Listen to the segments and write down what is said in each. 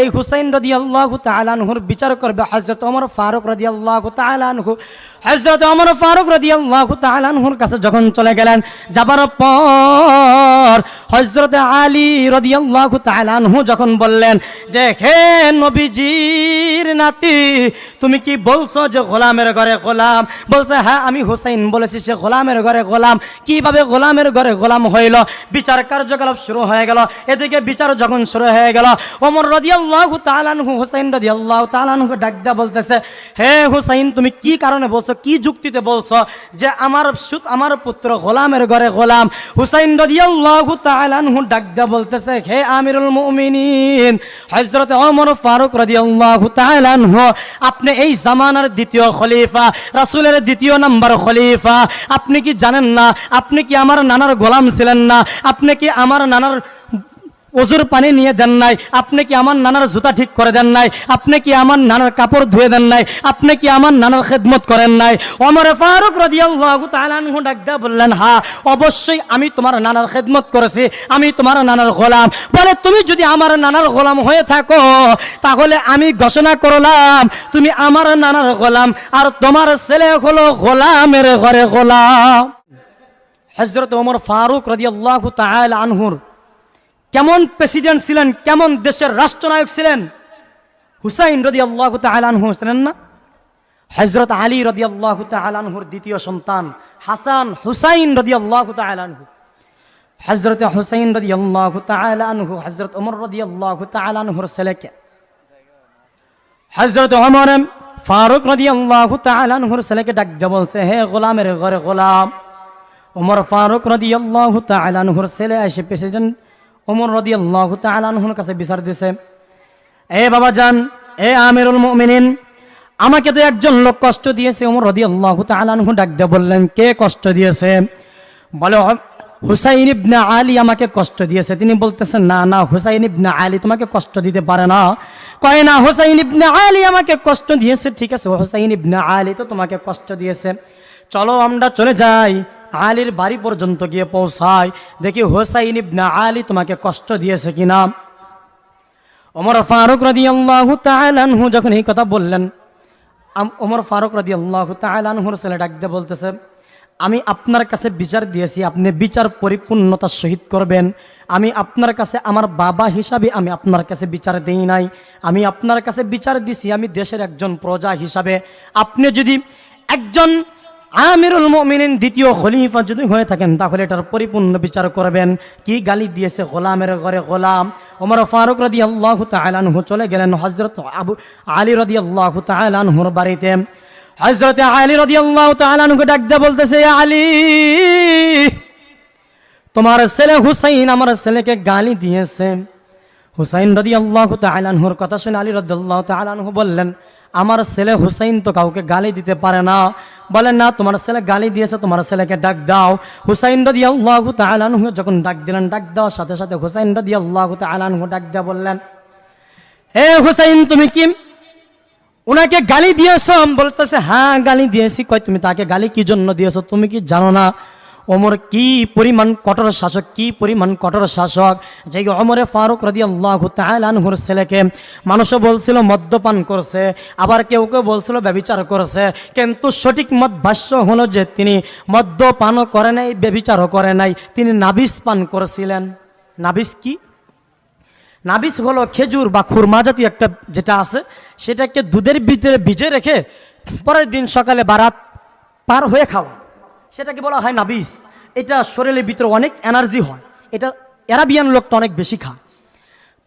এই হুসাইন রদি আল্লাহ তালানহুর বিচার করবে। হজরত অমর ফারুক রদি আল্লাহ তালানহু হজরত অমর ফারুক রদি আল্লাহ তালানহুর কাছে যখন চলে গেলেন, যাবার পর হজরত আলী রদি আল্লাহ তালানহু যখন বললেন যে, হে নবীজির নাতি, তুমি কি বলছো যে গোলামের ঘরে গোলাম? বলছে হ্যাঁ আমি হুসাইন বলেছি সে গোলামের ঘরে গোলাম। কীভাবে গোলামের ঘরে গোলাম হইল? বিচার কার্যকলাপ শুরু হয়ে গেল। এদিকে বিচার যখন শুরু হয়ে গেল ওমর রদিয়াল্লাহু তাআলাহু হুসাইন রদিয়াল্লাহু তাআলাহু ডাক দিয়া বলতেছে, হে হুসাইন, তুমি কি কারণে বলছো, কি যুক্তিতে বলছো যে আমার সুত, আমার পুত্র গোলামের ঘরে গোলাম? হুসাইন রদিয়াল্লাহু তাআলাহু ডাক দিয়া বলতেছে, হে আমিরুল মুমিনিন, হযরত ওমর ফারুক রাদিয়াল্লাহু তাআলা আনহু, আপনি এই জামানার দ্বিতীয় খলিফা, রাসূলের দ্বিতীয় নাম্বার খলিফা, আপনি কি জানেন না? আপনি কি আমার নানার গোলাম ছিলেন না? আপনি কি আমার নানার ওজুর পানি নিয়ে দেন নাই। আপনি কি আমার নানার জুতা ঠিক করে দেন নাই? আপনি কি আমার নানার কাপড় ধুয়ে দেন নাই? আপনি কি আমার নানার খেদমত করেন নাই? ওমর ফারুক রাদিয়াল্লাহু বললেন হ্যাঁ অবশ্যই আমি তোমার নানার খেদমত করেছি। আমি তোমার নানার গোলাম। বলে, তুমি যদি আমার নানার গোলাম হয়ে থাকো, তাহলে আমি ঘোষণা করলাম, তুমি আমার নানার গোলাম। আর তোমার ছেলে হলো গোলামের ঘরে গোলাম। হজরত ওমর ফারুক রাদিয়াল্লাহু তাআলা আনহুর কেমন প্রেসিডেন্ট ছিলেন, কেমন দেশের রাষ্ট্রনায়ক ছিলেন? হুসাইন রদি আল্লাহ তালানহু ছিলেন না? হজরত আলী রদি আল্লাহ তালানহুর দ্বিতীয় সন্তান, হাসান হুসাইন রদি আল্লাহ তালানহু হজরত হুসাইন রদি আল্লাহ তালানহু হজরত ওমর রদি আল্লাহ তালানহুর ছেলেকে। হজরত ওমর ফারুক রদি আল্লাহ তালানহুর ছেলেকে ডাক দিয়ে বলছে, হে গোলামের ঘরে গোলাম। ওমর ফারুক রদি আল্লাহ তালানহুর ছেলে এসে প্রেসিডেন্ট ওমর রদি আল্লাহ কাছে বিচার দিছে, এ বাবা যান এ আমিরুল মুমিনিন, আমাকে তো একজন লোক কষ্ট দিয়েছে। ওমর রদি আল্লাহ তালানহু ডাক দিয়ে বললেন, কে কষ্ট দিয়েছে? বলে হুসাইন ইবনে আলী আমাকে কষ্ট দিয়েছে। তিনি বলতেছেন, না না, হুসাইন ইবনে আলী তোমাকে কষ্ট দিতে পারে না। কয়, না, হুসাইন ইবনে আলী আমাকে কষ্ট দিয়েছে। ঠিক আছে হুসাইন ইবনে আলী তো তোমাকে কষ্ট দিয়েছে। চলো আমরা চলে যাই। আলীর বাড়ি পর্যন্ত গিয়ে পৌঁছায়। দেখি হোসাইন ইবনে আলী তোমাকে কষ্ট দিয়েছে কিনা। ওমর ফারুক রাদি আল্লাহ তালানহু যখন এই কথা বললেন ওমর ফারুক রাদি আল্লাহ তালানহুর ছেলে ডাক দিয়ে বলতেছে, আমি আপনার কাছে বিচার দিয়েছি, আপনি বিচার পরিপূর্ণতার সহিত করবেন। আমি আপনার কাছে, আমার বাবা হিসাবে আমি আপনার কাছে বিচার দেই নাই। আমি আপনার কাছে বিচার দিছি, আমি দেশের একজন প্রজা হিসাবে। আপনি যদি একজন আমিরুল মুমিনিন দ্বিতীয় খলিফা যদি হয়ে থাকেন, তাহলে এটার পরিপূর্ণ বিচার করবেন। কি গালি দিয়েছে গোলামের ঘরে গোলাম? ওমর ফারুক রদি আল্লাহ তালানহু চলে গেলেন হজরত আবু আলী রদি আল্লাহ তালানহুর বাড়িতে। হজরত আলী রদি আল্লাহ তালানহু ডাক দিয়ে বলতেছে "এ আলী, তোমার ছেলে হুসাইন আমার ছেলেকে গালি দিয়েছে। হুসাইন রদি আল্লাহ তালানহুর কথা শুনে আলী রদি আল্লাহ তালানহু বললেন আমার ছেলে হুসাইন তো কাউকে গালি দিতে পারে না। বলেন না, তোমার ছেলে গালি দিয়েছে, তোমার ছেলেকে ডাক দাও। হুসাইন রদি আল্লাহ তালানহু যখন ডাক দিলেন, ডাক দেওয়ার সাথে সাথে হুসাইন রদি আল্লাহ তালানহু ডাক দেওয়া বললেন হে হুসাইন, তুমি কি ওনাকে গালি দিয়েছ? বলতেছে হ্যাঁ গালি দিয়েছি। কয়, তুমি তাকে গালি কি জন্য দিয়েছ? তুমি কি জানো না? ওমর কি পরিমাণ কঠোর শাসক, কি পরিমাণ কঠোর শাসক? যে অমরে ফারুক রদি আল্লাহ তাহুর ছেলেকে মানুষও বলছিল, মদ্যপান করছে, আবার কেউ কেউ বলছিল ব্যবিচার করেছে। কিন্তু সঠিক মত ভাষ্য হলো যে, তিনি মদ্যপানও করে নাই ব্যবিচারও করে নাই। তিনি নাবিস পান করেছিলেন। নাবিস কি? নাবিস হলো খেজুর বা খুরমা জাতীয় একটা যেটা আছে, সেটাকে দুধের ভিতরে ভিজে রেখে পরের দিন সকালে বারাত পার হয়ে খাওয়া। সেটাকে বলা হয় নাবিস। এটা শরীরের ভিতরে অনেক এনার্জি হয়। এটা অ্যারাবিয়ান লোকটা অনেক বেশি খায়।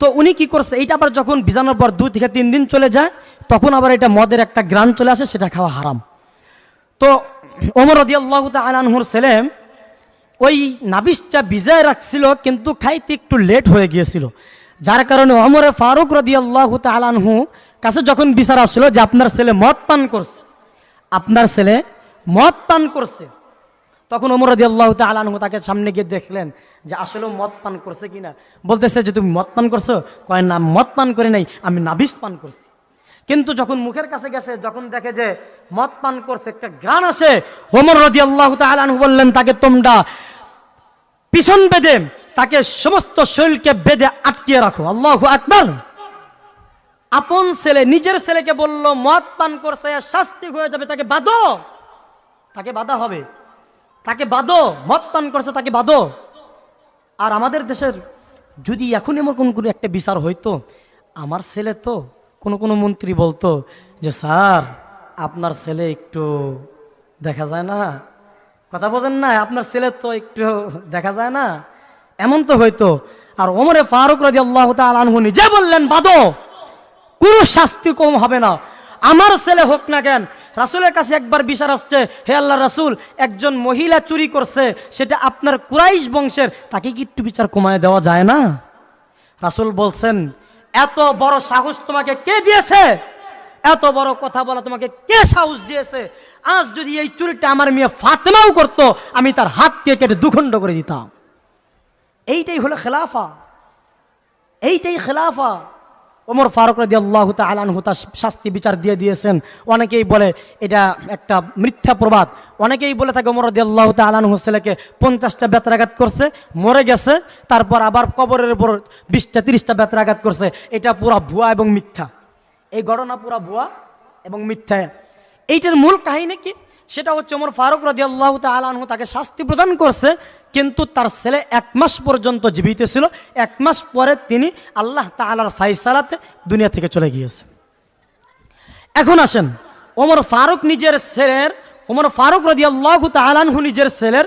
তো উনি কি করছে, এইটা আবার যখন ভিজানোর পর দু থেকে তিন দিন চলে যায়, তখন আবার এটা মদের একটা গ্রান চলে আসে, সেটা খাওয়া হারাম। তো ওমর রদি আল্লাহ আনহুর ছেলে, ওই নাবিসটা ভিজায় রাখছিল, কিন্তু খাইতে একটু লেট হয়ে গিয়েছিল। যার কারণে অমরে ফারুক রদি আল্লাহ তালানহু কাছে যখন বিচার আসছিল যে আপনার ছেলে মদ পান করছে, আপনার ছেলে মদ পান করছে তখন ওমর রদি আল্লাহ তালানহু তাকে সামনে গিয়ে দেখলেন যে আসলে মদ পান করছে কিনা? বলতেছে যে, তুমি মদ পান করছ? কয়, না, মদ পান করে নাই, আমি নাবিস পান করছি। কিন্তু যখন মুখের কাছে গেছে, যখন দেখে যে মদ পান করছে, একটা গ্রান আসে, ওমর রদি আল্লাহ তালানহু বললেন, তাকে তোমরা পিছন বেঁধে, তাকে সমস্ত শরীরকে বেঁধে আটকিয়ে রাখো। আল্লাহ আকবর। আপন ছেলে, নিজের ছেলেকে বলল, মদ পান করছে, শাস্তি হয়ে যাবে, তাকে বাঁধো। তাকে বাধা হবে। তাকে বাঁধো মদ পান করছে তাকে বাঁধো আর আমাদের দেশের যদি এখন এমন কোন কোনো একটা বিচার হইতো, আমার ছেলে তো কোনো কোনো মন্ত্রী বলতো যে, স্যার, আপনার ছেলে একটু দেখা যায় না। কথা বোঝেন না, আপনার ছেলে তো একটু দেখা যায় না। এমন তো হইতো। আর ওমরে ফারুক রাজি আল্লাহ আনহু নিজে বললেন, বাদো, কোনো শাস্তি কম হবে না। আমার ছেলে হোক না কেন, রাসুলের কাছে একবার বিচার আসছে, হে আল্লাহ রাসুল, একজন মহিলা চুরি করছে, সেটা আপনার কুরাইশ বংশের, তাকে কি একটু বিচার কমায় দেওয়া যায় না? রাসুল বলছেন, এত বড় সাহস তোমাকে কে দিয়েছে? এত বড় কথা বলা তোমাকে কে সাহস দিয়েছে? আজ যদি এই চুরিটা আমার মেয়ে ফাতেমাও করতো, আমি তার হাতকে কেটে দুখণ্ড করে দিতাম। এইটাই হলো খেলাফা। এইটাই খেলাফা। ওমর ফারুক রাজি আল্লাহ তালানহু তার শাস্তি বিচার দিয়ে দিয়েছেন। অনেকেই বলে এটা একটা মিথ্যা প্রবাদ। অনেকেই বলে থাকে ওমর রাজি আল্লাহ তালানহু ছেলেকে পঞ্চাশটা বেতরাঘাত করছে, মরে গেছে, তারপর আবার কবরের উপর বিশটা, তিরিশটা বেতরাঘাত করছে। এটা পুরা ভুয়া এবং মিথ্যা। এই ঘটনা পুরা ভুয়া এবং মিথ্যা। এইটার মূল কাহিনী কি? সেটা হচ্ছে ওমর ফারুক রাজি আল্লাহ তালানহু তাকে শাস্তি প্রদান করছে কিন্তু তার ছেলে এক মাস পর্যন্ত জীবিত ছিল। এক মাস পরে তিনি আল্লাহ তালার ফাইসালাতে দুনিয়া থেকে চলে গিয়েছে। এখন আসেন, ওমর ফারুক নিজের ছেলের, ওমর ফারুক রাজি আল্লাহ তালানহু নিজের ছেলের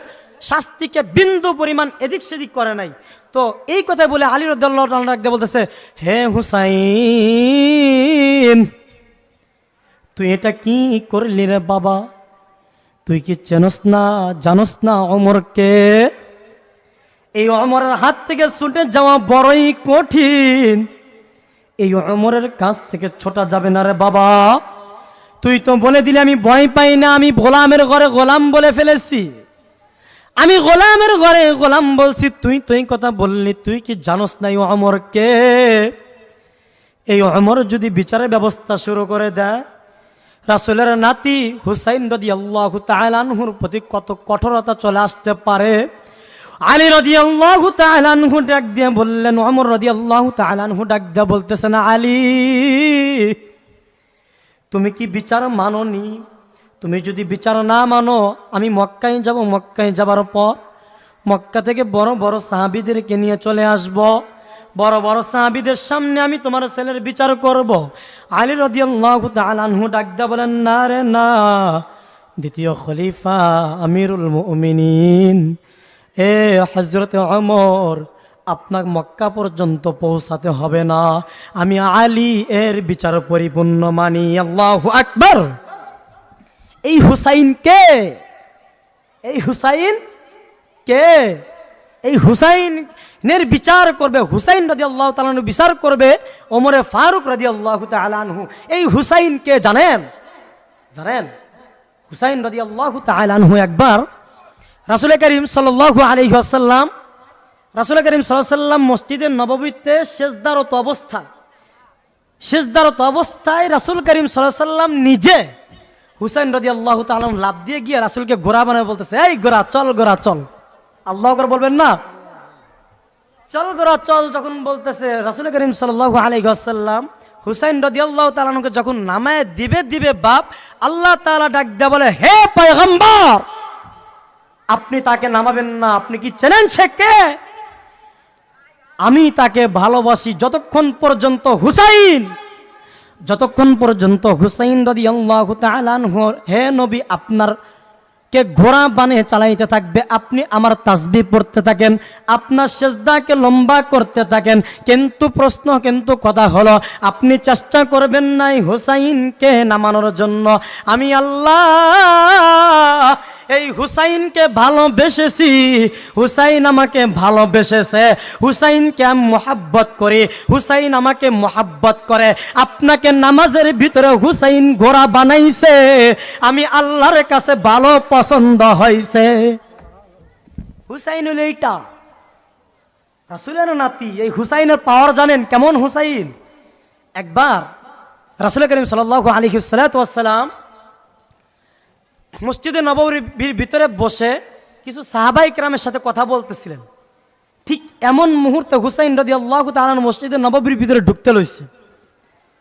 শাস্তিকে বিন্দু পরিমাণ এদিক সেদিক করে নাই। তো এই কথাই বলে আলী রদ্দাল্লাহ বলতেছে, হে হুসাইন, তুই এটা কি করলি রে বাবা? তুই কি চেনস না, জানস না অমরকে? এই অমরের হাত থেকে ছুটে যাওয়া বড়ই কঠিন। এই অমরের কাছ থেকে ছোটা যাবে না রে বাবা। তুই তো বলে দিলে, আমি ভয় পাই না, আমি গোলামের ঘরে গোলাম বলে ফেলেছি। আমি গোলামের ঘরে গোলাম বলছি, তুই তুই কথা বললি, তুই কি জানস না এই অমরকে? এই অমর যদি বিচারের ব্যবস্থা শুরু করে দেয় রাসুলের নাতি হুসাইন রদি আল্লাহ তালানহুর প্রতি কত কঠোরতা চলে আসতে পারে। আলী রদি আল্লাহ তালানহু ডাক দিয়ে বললেন অমর রদি আল্লাহ তালানহু ডাক দিয়ে বলতেছেন আলী, তুমি কি বিচার মাননি? তুমি যদি বিচার না মানো, আমি মক্কায় যাব, মক্কায় যাবার পর মক্কা থেকে বড় বড় সাহাবিদেরকে নিয়ে চলে আসব। বড় বড় সাহাবিদের সামনে আমি তোমার ছেলের বিচার করব। আলী রদিয়াল্লাহু তাআলাহু ডাকদা বলেন, না রে, না। দ্বিতীয় খলিফা আমিরুল মুমিনিন। এ হজরত অমর আপনার মক্কা পর্যন্ত পৌঁছাতে হবে না। আমি আলী এর বিচার পরিপূর্ণ মানি। আল্লাহু আকবার। এই হুসাইন কে? এই হুসাইন কে? এই হুসাইনের বিচার করবে, হুসাইন রাজি আল্লাহ তালানু বিচার করবে, ওমরে ফারুক রাজি আল্লাহ তালানহু এই হুসাইন কে জানেন? জানেন? হুসাইন রাজি আল্লাহ তালানহু একবার রাসুল করিম সাল্লাহ আলহিহাসাল্লাম রাসুল করিম সাল্লাম মসজিদের নববীতে শেষদারত অবস্থা শেষদারত অবস্থায় রাসুল করিম সাল্লাম নিজে হুসাইন রদি আল্লাহ তালাম লাভ দিয়ে গিয়ে রাসুলকে ঘোরা বানায় বলতেছে, এই গোরা চল গোরা চল। আল্লাহ করে বলবেন না? চল গোরা চল, যখন বলতেছে রাসুল করিম সাল্লাহ আলাইসাল্লাম হুসাইন রদি আল্লাহ তালানুকে যখন নামায় দিবে দিবে বাপ, আল্লাহ তালা ডাক দেয়া বলে, হে পয়গম্বর, আপনি তাকে নামাবেন না, আপনি কি চেনেন সে কে? আমি তাকে ভালোবাসি যতক্ষণ পর্যন্ত হুসাইন, যতক্ষণ পর্যন্ত হুসাইন রদি আল্লাহ হে নবী, আপনার কে ঘোড়া বানিয়ে চালাইতে থাকবে, আপনি আমার তাসবি পড়তে থাকেন, আপনার সেজদাকে লম্বা করতে থাকেন। কিন্তু প্রশ্ন, কিন্তু কথা হলো, আপনি চেষ্টা করবেন নাই হোসাইনকে নামানোর জন্য। আমি আল্লাহ এই হুসাইনকে ভালোবেসেছি। হুসাইন আমাকে ভালোবেসেছে। হুসাইনকে আমি মোহাব্বত করি। হুসাইন আমাকে মোহাব্বত করে। আপনাকে নামাজের ভিতরে হুসাইন ঘোড়া বানাইছে। আমি আল্লাহর কাছে ভালো পছন্দ হয়েছে হুসাইন হলো এইটা। রাসুলের নাতি, এই হুসাইনের পাওয়ার জানেন কেমন হুসাইন? একবার রাসুল করিম সাল আলী সালাম মসজিদে নবরীর ভিতরে বসে কিছু সাহাবাই ক্রামের সাথে কথা বলতেছিলেন। ঠিক এমন মুহূর্তে হুসাইন রদি আল্লাহ তালান মসজিদে নববীর ভিতরে ঢুকতে লইছে।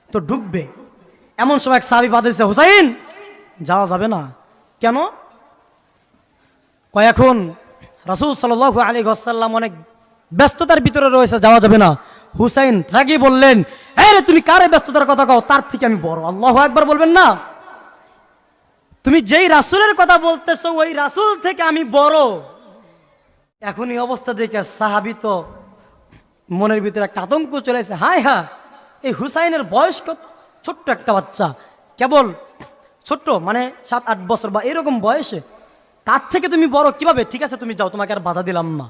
তো ঢুকবে, এমন সময় এক সাহাবি বাঁধেছে হুসাইন, যাওয়া যাবে না। কেন? কয়, এখন রাসুল সাল আলী আসাল্লাম অনেক ব্যস্ততার ভিতরে রয়েছে, যাওয়া যাবে না। হুসাইন রাগি বললেন হ্যাঁ রে, তুমি কারে ব্যস্ততার কথা কও? তার থেকে আমি বড়। আল্লাহ একবার বলবেন না? তুমি যেই রাসুলের কথা বলতেছো, ওই রাসুল থেকে আমি বড়। এখন এই অবস্থা দেখে সাহাবি তো মনের ভিতরে একটা আতঙ্ক চলে এসে হায় হ্যাঁ এই হুসাইনের বয়স কত? ছোট্ট একটা বাচ্চা, কেবল ছোট্ট মানে সাত, আট বছর বা এরকম বয়সে। তার থেকে তুমি বড় কীভাবে? ঠিক আছে, তুমি যাও, তোমাকে আর বাধা দিলাম না।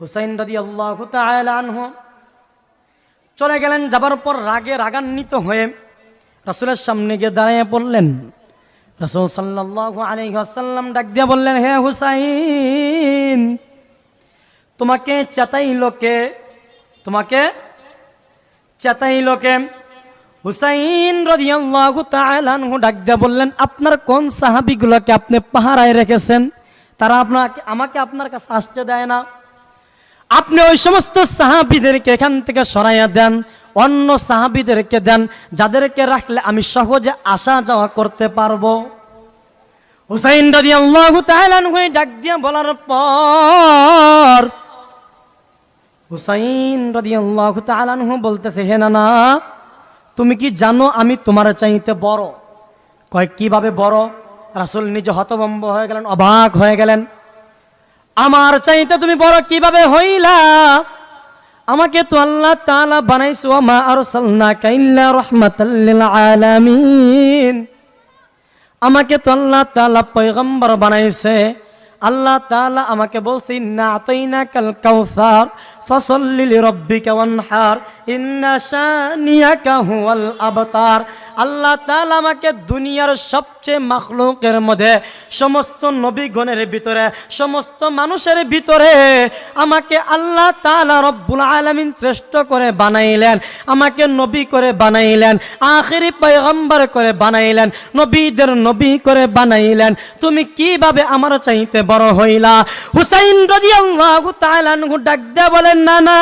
হুসাইন রাদি আল্লাহ চলে গেলেন, যাবার পর রাগে রাগান্বিত হয়ে রাসুলের সামনে গিয়ে দাঁড়িয়ে পড়লেন। রাসুল সাল্লাহ আলাইসাল্লাম ডাক দিয়ে বললেন, হে হুসাইন, তোমাকে চেতাইল লোকে তোমাকে চেতাইল লোকে হুসাইন রাদিয়াল্লাহু তাআলা আনহু ডাক দিয়ে বললেন, আপনার কোন সাহাবীগুলোকে আপনি পাহারায় রেখেছেন? তারা আপনাকে, আমাকে আপনার কাছে আসতে দেয় না। আপনি ওই সমস্ত সাহাবিদেরকে এখান থেকে সরাইয়া দেন। অন্য সাহাবিদেরকে দেন, যাদেরকে রাখলে আমি সহজে আসা যাওয়া করতে পারব। হুসাইন রাজি আল্লাহ হয়ে ডাক দিয়ে বলার পর হুসাইন রাজি আল্লাহ তালানহু বলতেছে, হে না তুমি কি জানো আমি তোমার চাইতে বড়? কয়, কীভাবে বড়? রাসুল নিজে হতভম্ব হয়ে গেলেন, অবাক হয়ে গেলেন। আমার চাইতে তুমি বড় কীভাবে হইলা? আমাকে তো আল্লাহ তালা বানাইছো মা আর কাইল্লা রাহমাতাল লিল আলামিন। আমাকে তো আল্লাহ তালা পৈগম্বর বানাইছে। আল্লাহ তালা আমাকে বলছে, ইন্না কাল কাউসার ফসল্লি রব্বিকা ওয়ানহার। ইন্না শানিয়াকা হুয়াল আবতার। আল্লাহ তাআলা আমাকে দুনিয়ার সবচেয়ে মাখলুকের মধ্যে, সমস্ত নবীগণের ভিতরে, সমস্ত মানুষের ভিতরে আমাকে আল্লাহ তাআলা রব্বুল আলামিন শ্রেষ্ঠ করে বানাইলেন, আমাকে নবী করে বানাইলেন, আখেরি পয়গম্বর করে বানাইলেন, নবীদের নবী করে বানাইলেন। তুমি কীভাবে আমার চাইতে বড় হইলা? হুসাইন তাআলা আনহু ডাক দিয়ে বলেন না না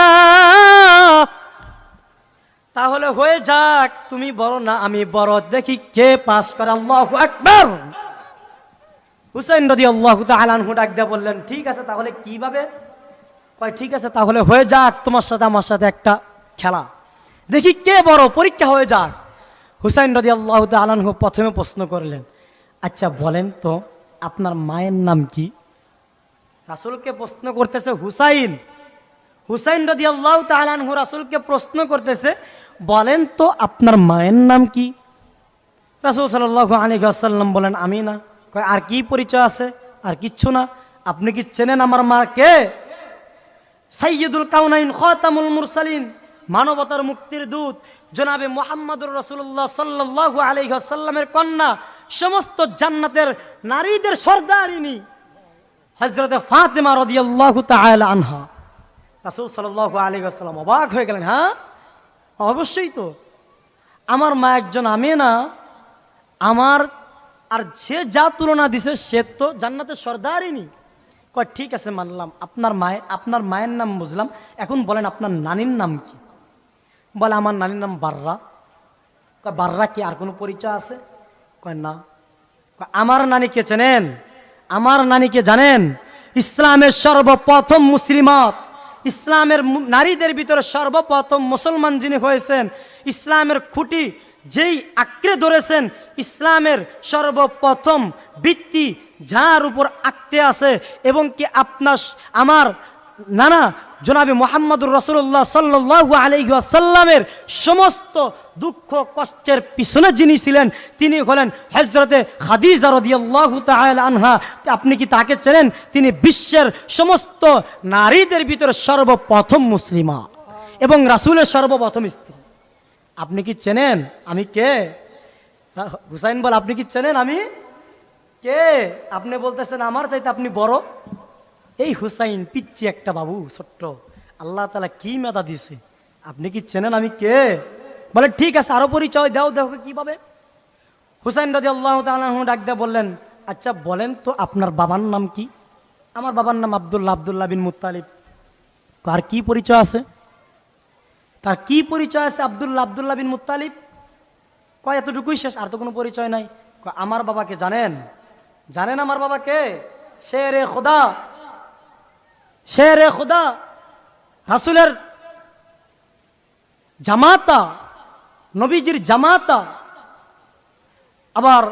তাহলে হয়ে যাক, তুমি বড় না আমি বড় দেখি কে পাস করে, আল্লাহু আকবার। হুসাইন রদি আল্লাহ তালানহু ডাক দিয়ে বললেন, ঠিক আছে, তাহলে কীভাবে? কয়, ঠিক আছে, তাহলে হয়ে যাক তোমার সাথে আমার সাথে একটা খেলা। দেখি কে বড়, পরীক্ষা হয়ে যাক। হুসাইন রদি আল্লাহ তালানহু প্রথমে প্রশ্ন করলেন আচ্ছা বলেন তো, আপনার মায়ের নাম কি? রাসুলকে প্রশ্ন করতেছে হুসাইন। হুসাইন রদি আল্লাহ তালানহু রাসুলকে প্রশ্ন করতেছে, বলেন তো আপনার মায়ের নাম কি? রাসুল সাল্লাহ আলী আসাল্লাম বলেন, আমি না। আর কি পরিচয় আছে? আর কিচ্ছু না। আপনি কি চেনেন আমার মা কে? সাইয়দুল কাউনাইন খতামুল মুরসালিন, মানবতার মুক্তির দূত, জনাবে মোহাম্মদুর রসুল্লাহ সাল্লাহ আলী আসাল্লামের কন্যা, সমস্ত জান্নাতের নারীদের সর্দারিনী হজরত ফাতেমা রদিয়াল্লাহু তাআলা আনহা। রাসূল সাল্লাল্লাহু আলাইহি ওয়াসাল্লাম অবাক হয়ে গেলেন হ্যাঁ? অবশ্যই তো। আমার মা একজন আমি না আমার আর যে যা তুলনা দিছে, সে তো জান্নাতের সর্দারিনী। কয়, ঠিক আছে, মানলাম। আপনার মায়ে, আপনার মায়ের নাম বুঝলাম। এখন বলেন আপনার নানির নাম কি? বলে, আমার নানির নাম বাররা। কয়, বাররা কি আর কোনো পরিচয় আছে? কয়, না। আমার নানিকে চেনেন? আমার নানিকে জানেন? ইসলামের সর্বপ্রথম মুসলিমাত। ইসলামের নারীদের ভিতরে সর্বপ্রথম মুসলমান যিনি হয়েছেন, ইসলামের খুঁটি যেই আঁকড়ে ধরেছেন, ইসলামের সর্বপ্রথম বৃত্তি যার উপর আঁকড়ে আছে এবং কি আপনার, আমার নানা জনাবি মোহাম্মদুর রসুল্লাহ সাল্লাহ আলহিহাসাল্লামের সমস্ত দুঃখ, কষ্টের পিছনে যিনি ছিলেন, তিনি হলেন হজরতে আনহা। আপনি কি তাকে চেনেন? তিনি বিশ্বের সমস্ত নারীদের ভিতরে সর্বপ্রথম মুসলিমা এবং রাসূলের সর্বপ্রথম স্ত্রী। আপনি কি চেনেন? আমি কে? হুসাইন বল, আপনি কি চেনেন আমি? কে? আপনি বলতেছেন আমার চাইতে আপনি বড়? এই হুসাইন পিচ্ছি একটা বাবু, ছোট্ট। আল্লাহ তালা কি মেধা দিছে? আপনি কি চেনেন আমি কে? বলে, ঠিক আছে, আরও পরিচয় দাও, দেখো কীভাবে। হুসাইন রাজি আল্লাহ তালু ডাক দিয়ে বললেন আচ্ছা বলেন তো, আপনার বাবার নাম কি? আমার বাবার নাম আবদুল্লাহ আবদুল্লাহ বিন মুতালিব আর কি পরিচয় আছে? তার কি পরিচয় আছে আব্দুল্লাহ আব্দুল্লাহ বিন মুত্তালিব? কয়, এতটুকুই শেষ, আর তো কোনো পরিচয় নাই। আমার বাবাকে জানেন? জানেন আমার বাবাকে? সে রে খোদা সে রে খোদা, রাসুলের জামাতা, নবীজির জামাতা। আবার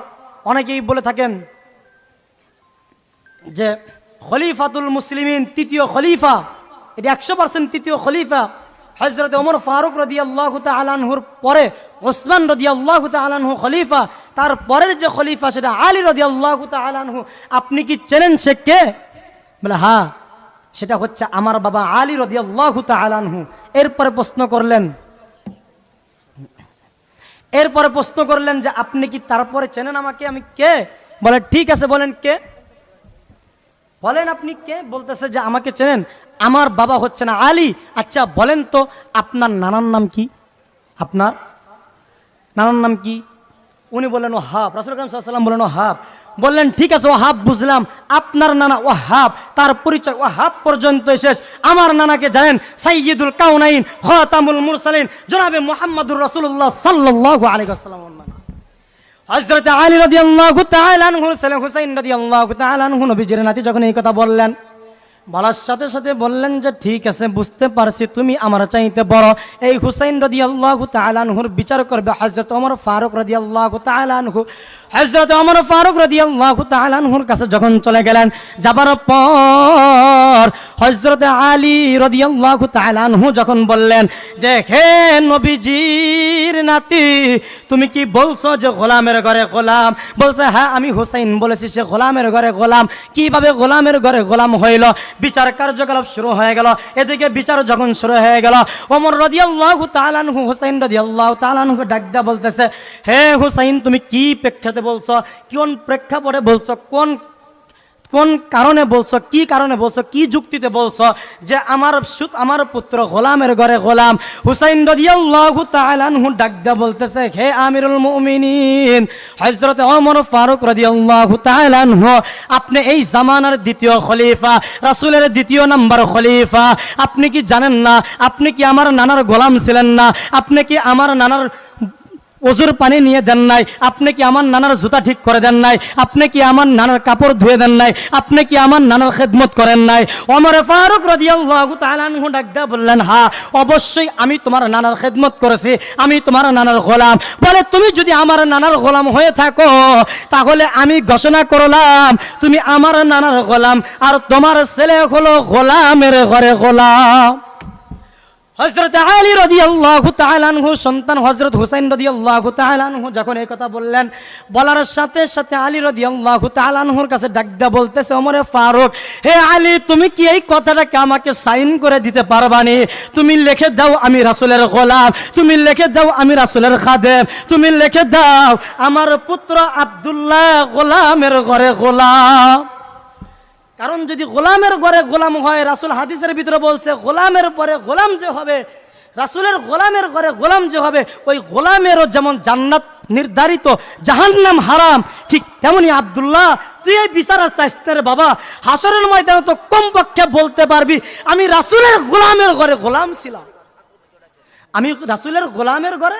অনেকেই বলে থাকেন যে খলিফাতুল মুসলিমিন তৃতীয় খলিফা, এটা একশো পার্সেন্ট তৃতীয় খলিফা। হজরত ওমর ফারুক রদি আল্লাহ আলানহুর পরে, ওসমান রদি আল্লাহ আলানহু খলিফা, তার পরের যে খলিফা সেটা আলী রদি আল্লাহ আলানহু আপনি কি চেনেন সে কে? বলে হ্যাঁ সেটা হচ্ছে আমার বাবা আলী রদি আল্লাহ এরপরে প্রশ্ন করলেন, এরপরে প্রশ্ন করলেন যে আপনি কি তারপরে চেনেন আমাকে? আমি কে? বলে, ঠিক আছে, বলেন কে? বলেন আপনি কে? বলতেছে যে আমাকে চেনেন। আমার বাবা হচ্ছে না আলী। আচ্ছা বলেন তো, আপনার নানার নাম কি? আপনার নানার নাম কি? উনি বললেন ও হাব রাসুল সাল্লাম বললেন ও হাব বললেন, ঠিক আছে ও হাব বুঝলাম। আপনার নানা ও হাব তার পরিচয় ও হাব পর্যন্ত শেষ। আমার নানাকে জানেন সাইয়দুল কাউনাইন হতামুল মুরসালিন, জনাবে মোহাম্মদুর রসুল্লাহ সাল্লাহ আলিকাসাল্লাম হজরত আলী আনহু ছেলে হুসাইন তাআলা আনহু নবীজির নাতি যখন এই কথা বললেন বলার সাথে সাথে বললেন যে, ঠিক আছে, বুঝতে পারছি, তুমি আমার চাইতে বড়। এই হুসাইন রদি আল্লাহ তালানহুর বিচার করবে হজরত অমর ফারুক রদি আল্লাহ তালানহু হজরত অমর ফারুক রদি আল্লাহ তালানহুর কাছে যখন চলে গেলেন, যাবার পর হজরত আলী রদি আল্লাহ তালানহু যখন বললেন যে, হে নবীজির নাতি, তুমি কি বলছো যে, গোলামের ঘরে গোলাম? বলছে হ্যাঁ আমি হুসাইন বলেছি, সে গোলামের ঘরে গোলাম। কীভাবে গোলামের ঘরে গোলাম হইল? বিচার কার্যকলাপ শুরু হয়ে গেল। এদিকে বিচার যখন শুরু হয়ে গেল, ওমর রদিয়াল্লাহু তালানহু হুসাইন রাদিয়াল্লাহু তালানহু ডাক বলতেছে, হে হুসাইন, তুমি কি প্রেক্ষাতে বলছো? কোন প্রেক্ষাপটে বলছো? কোন কোন কারণে বলছো, কি কারণে বলছো, কি যুক্তিতে বলছো যে আমার সুত, আমার পুত্র গোলামের ঘরে গোলাম হুসাইন রাদিয়াল্লাহু তাআলা আনহু ডাক দিয়া বলতেছে, হে আমিরুল মুমিনিন, হযরত ওমর ফারুক রাদিয়াল্লাহু তাআলা আনহু, আপনি এই জামানার দ্বিতীয় খলিফা, রাসূলের দ্বিতীয় নাম্বার খলিফা, আপনি কি জানেন না? আপনি কি আমার নানার গোলাম ছিলেন না? আপনি কি আমার নানার ওজুর পানি নিয়ে দেন নাই। আপনি কি আমার নানার জুতা ঠিক করে দেন নাই? আপনি কি আমার নানার কাপড় ধুয়ে দেন নাই? আপনি কি আমার নানার খেদমত করেন নাই? ওমরে ফারুক দিয়া বললেন হ্যাঁ অবশ্যই আমি তোমার নানার খেদমত করেছি। আমি তোমার নানার গোলাম। বলে, তুমি যদি আমার নানার গোলাম হয়ে থাকো, তাহলে আমি ঘোষণা করলাম, তুমি আমার নানার গোলাম। আর তোমার ছেলে হলো গোলামের ঘরে গোলাম। হজরত আলী রদি আল্লাহ তালানহু সন্তান হজরত হুসাইন রদি আল্লাহ তালানহু যখন এই কথা বললেন, বলার সাথে সাথে আলী রদি আল্লাহ তালানহুর কাছে ডাকদা বলতেছে, ওমরে ফারুক, হে আলী, তুমি কি এই কথাটাকে আমাকে সাইন করে দিতে পারবানি? তুমি লিখে দাও আমি রাসুলের গোলাম, তুমি লিখে দাও আমি রাসুলের খাদেম, তুমি লিখে দাও আমার পুত্র আব্দুল্লাহ গোলামের ঘরে গোলাম। কারণ যদি গোলামের ঘরে গোলাম হয়, রাসুল হাদিসের ভিতরে বলছে, গোলামের পরে গোলাম যে হবে, রাসুলের গোলামের ঘরে গোলাম যে হবে, ওই গোলামেরও যেমন জান্নাত নির্ধারিত, জাহান্নাম হারাম, ঠিক তেমনি আবদুল্লাহ, তুই এই বিচার চাইস রে বাবা, হাসরের ময়দানে তো কমপক্ষে বলতে পারবি, আমি রাসুলের গোলামের ঘরে গোলাম ছিলাম। আমি রাসুলের গোলামের ঘরে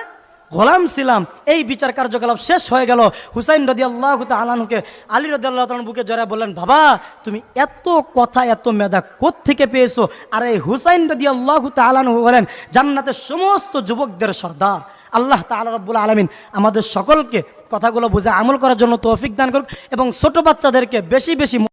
গোলাম ছিলাম, এই বিচার কার্যকলাপ শেষ হয়ে গেল। হুসাইন রদি আল্লাহ আলানহুকে আলী রদি আল্লাহ বুকে জড়ায় বললেন, বাবা, তুমি এত কথা, এত মেধা থেকে পেয়েছ? আর এই হুসাইন রদি আল্লাহ আলানহু বলেন, জান্নাতের সমস্ত যুবকদের সর্দার। আল্লাহ তালা রব্বুল আলমিন আমাদের সকলকে কথাগুলো বুঝে আমল করার জন্য তৌফিক দান করুক এবং ছোট বাচ্চাদেরকে বেশি বেশি